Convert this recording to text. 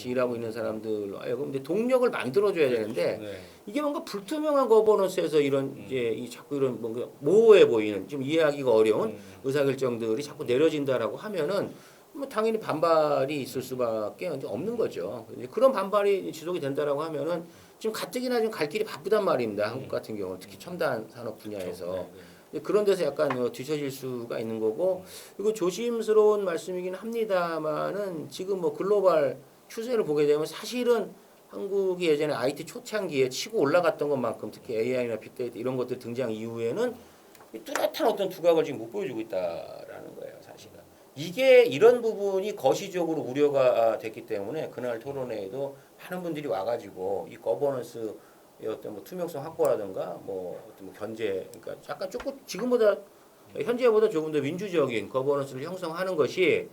같이 일하고 있는 사람들 하여금 이제 동력을 만들어줘야 되는데 네. 이게 뭔가 불투명한 거버넌스에서 이런 음. 이제 이 자꾸 이런 뭔가 모호해 보이는 좀 이해하기가 어려운 음. 의사결정들이 자꾸 내려진다라고 하면은 뭐 당연히 반발이 있을 수밖에 없는 거죠. 그런 반발이 지속이 된다라고 하면은 지금 가뜩이나 지금 갈 길이 바쁘단 말입니다. 한국 같은 경우 특히 첨단 산업 분야에서 네, 네. 이제 그런 데서 약간 어, 뒤처질 수가 있는 거고 그리고 조심스러운 말씀이긴 합니다만은 지금 뭐 글로벌 추세를 보게 되면 사실은 한국이 예전에 IT 초창기에 치고 올라갔던 것만큼 특히 AI나 빅데이터 이런 것들 등장 이후에는 이 뚜렷한 어떤 두각을 지금 못 보여주고 있다라는 거예요, 사실은. 이게 이런 부분이 거시적으로 우려가 됐기 때문에 그날 토론회에도 많은 분들이 와가지고 이 거버넌스의 어떤 뭐 투명성 확보라든가 뭐 어떤 뭐 견제, 그러니까 약간 조금 지금보다 현재보다 조금 더 민주적인 거버넌스를 형성하는 것이